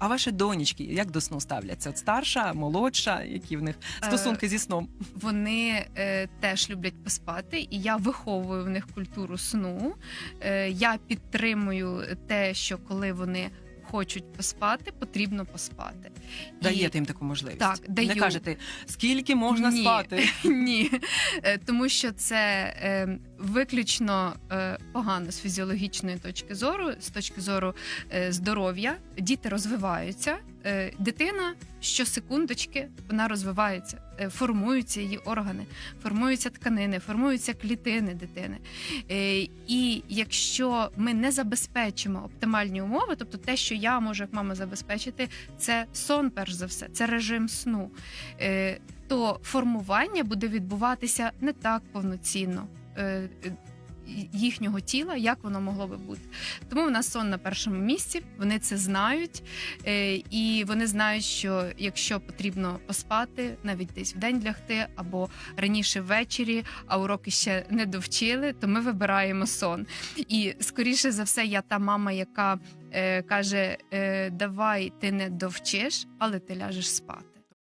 А ваші донечки як до сну ставляться? От старша, молодша, які в них стосунки зі сном? Вони е, теж люблять поспати, і я виховую в них культуру сну. Е, я підтримую те, що коли вони хочуть поспати, потрібно поспати. І- Даєте їм таку можливість? Так, даю. Не кажете, скільки можна Ні. спати? Ні, Е, тому що це е, виключно е, погано з фізіологічної точки зору, з точки зору е, здоров'я. Діти розвиваються. Е, Дитина щосекундочки вона розвивається, формуються її органи, формуються тканини, формуються клітини дитини. І якщо ми не забезпечимо оптимальні умови, тобто те, що я можу як мама забезпечити, це сон, перш за все, це режим сну. То формування буде відбуватися не так повноцінно їхнього тіла, як воно могло би бути. Тому в нас сон на першому місці, вони це знають, е, і вони знають, що якщо потрібно поспати, навіть десь в день лягти або раніше ввечері, а уроки ще не довчили, то ми вибираємо сон. І скоріше за все, я та мама, яка е, каже: е, Давай ти не довчиш, але ти ляжеш спати.